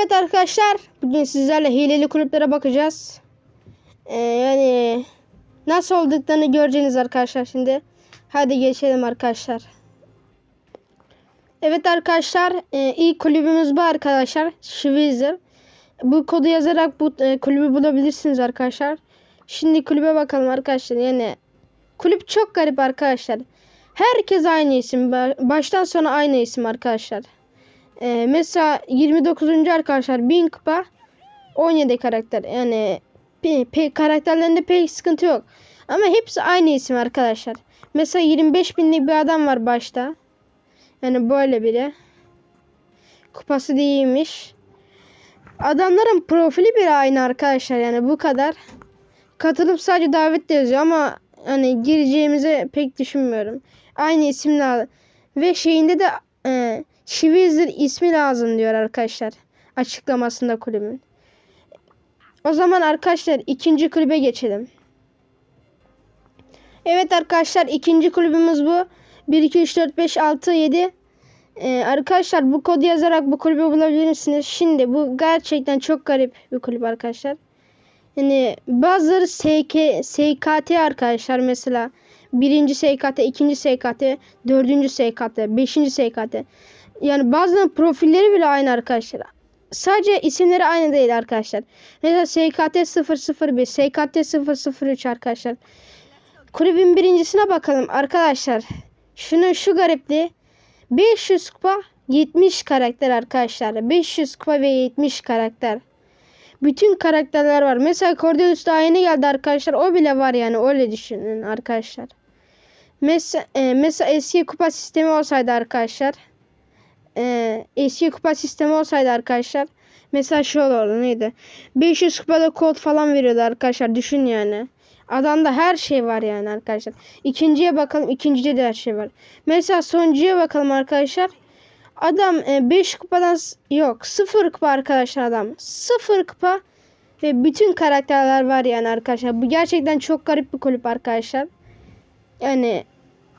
Evet arkadaşlar bugün sizlerle hileli kulüplere bakacağız. Ee, yani nasıl olduklarını göreceğiniz arkadaşlar şimdi. Hadi geçelim arkadaşlar. Evet arkadaşlar e, ilk kulübümüz bu arkadaşlar. Schweizer. Bu kodu yazarak bu e, kulübü bulabilirsiniz arkadaşlar. Şimdi kulübe bakalım arkadaşlar. Yani kulüp çok garip arkadaşlar. Herkes aynı isim. Ba- Baştan sona aynı isim arkadaşlar. Ee, mesela 29. arkadaşlar 1000 kupa 17 karakter. Yani pe, karakterlerinde pek sıkıntı yok. Ama hepsi aynı isim arkadaşlar. Mesela 25 binlik bir adam var başta. Yani böyle biri. Kupası da iyiymiş. Adamların profili bile aynı arkadaşlar. Yani bu kadar. Katılıp sadece davet de yazıyor ama hani gireceğimizi pek düşünmüyorum. Aynı isimle ve şeyinde de e, Schweizer ismi lazım diyor arkadaşlar. Açıklamasında kulübün. O zaman arkadaşlar ikinci kulübe geçelim. Evet arkadaşlar ikinci kulübümüz bu. 1, 2, 3, 4, 5, 6, 7. Ee, arkadaşlar bu kodu yazarak bu kulübü bulabilirsiniz. Şimdi bu gerçekten çok garip bir kulüp arkadaşlar. Yani bazıları SK, SKT arkadaşlar mesela. Birinci SKT, ikinci SKT, dördüncü SKT, beşinci SKT. Yani bazılarının profilleri bile aynı arkadaşlar. Sadece isimleri aynı değil arkadaşlar. Mesela SKT 001, SKT 003 arkadaşlar. Kulübün birincisine bakalım arkadaşlar. Şunun şu garipliği 500 kupa 70 karakter arkadaşlar. 500 kupa ve 70 karakter. Bütün karakterler var. Mesela Cordelius daha yeni geldi arkadaşlar. O bile var yani öyle düşünün arkadaşlar. Mesela, e, mesela eski kupa sistemi olsaydı arkadaşlar. E, eski kupa sistemi olsaydı arkadaşlar. Mesela şu olurdu neydi? 500 kupada kod falan veriyordu arkadaşlar. Düşün yani. Adamda her şey var yani arkadaşlar. İkinciye bakalım. İkincide de her şey var. Mesela sonuncuya bakalım arkadaşlar. Adam 5 kupadan s- yok 0 kupa arkadaşlar adam. 0 kupa ve bütün karakterler var yani arkadaşlar. Bu gerçekten çok garip bir kulüp arkadaşlar. Yani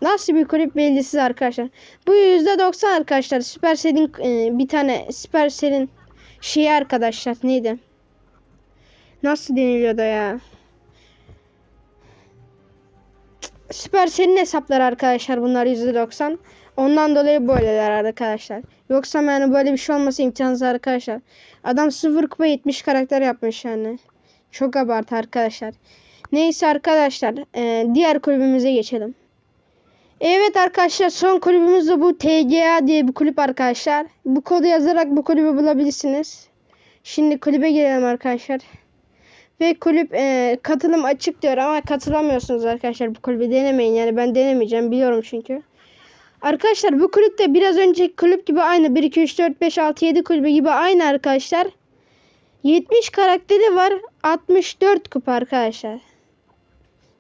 nasıl bir kulüp belirsiz arkadaşlar. Bu %90 arkadaşlar. Supercell'in e, bir tane Supercell'in şeyi arkadaşlar neydi? Nasıl deniliyordu ya? Supercell'in hesapları arkadaşlar bunlar %90. Ondan dolayı böyleler arkadaşlar. Yoksa yani böyle bir şey olması imkansız arkadaşlar. Adam 0 kupa 70 karakter yapmış yani. Çok abartı arkadaşlar. Neyse arkadaşlar. e, diğer kulübümüze geçelim. Evet arkadaşlar son kulübümüz de bu TGA diye bir kulüp arkadaşlar. Bu kodu yazarak bu kulübü bulabilirsiniz. Şimdi kulübe girelim arkadaşlar. Ve kulüp e, katılım açık diyor ama katılamıyorsunuz arkadaşlar bu kulübü denemeyin. Yani ben denemeyeceğim biliyorum çünkü. Arkadaşlar bu kulüp de biraz önceki kulüp gibi aynı. 1, 2, 3, 4, 5, 6, 7 kulübü gibi aynı arkadaşlar. 70 karakteri var. 64 kupa arkadaşlar.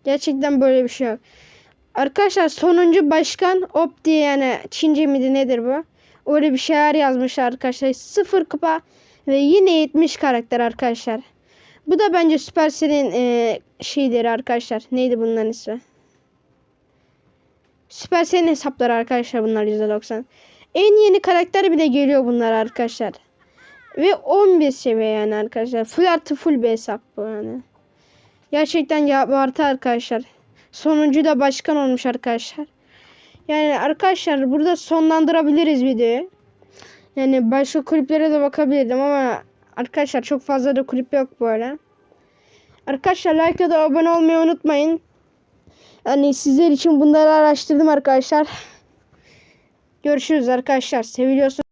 Gerçekten böyle bir şey yok. Arkadaşlar sonuncu başkan Op diye yani Çince miydi nedir bu? Öyle bir şeyler yazmış arkadaşlar. 0 kupa ve yine 70 karakter arkadaşlar. Bu da bence Supercell'in e, şeyleri arkadaşlar. Neydi bunların ismi? Supercell'in hesapları arkadaşlar bunlar %90. En yeni karakter bile geliyor bunlar arkadaşlar. Ve 11 seviye yani arkadaşlar. Full artı full bir hesap bu yani. Gerçekten ya abartı arkadaşlar. Sonuncu da başkan olmuş arkadaşlar. Yani arkadaşlar burada sonlandırabiliriz videoyu. Yani başka kulüplere de bakabilirdim ama arkadaşlar çok fazla da kulüp yok böyle. Arkadaşlar like ya da abone olmayı unutmayın. Yani sizler için bunları araştırdım arkadaşlar. Görüşürüz arkadaşlar. Seviliyorsunuz.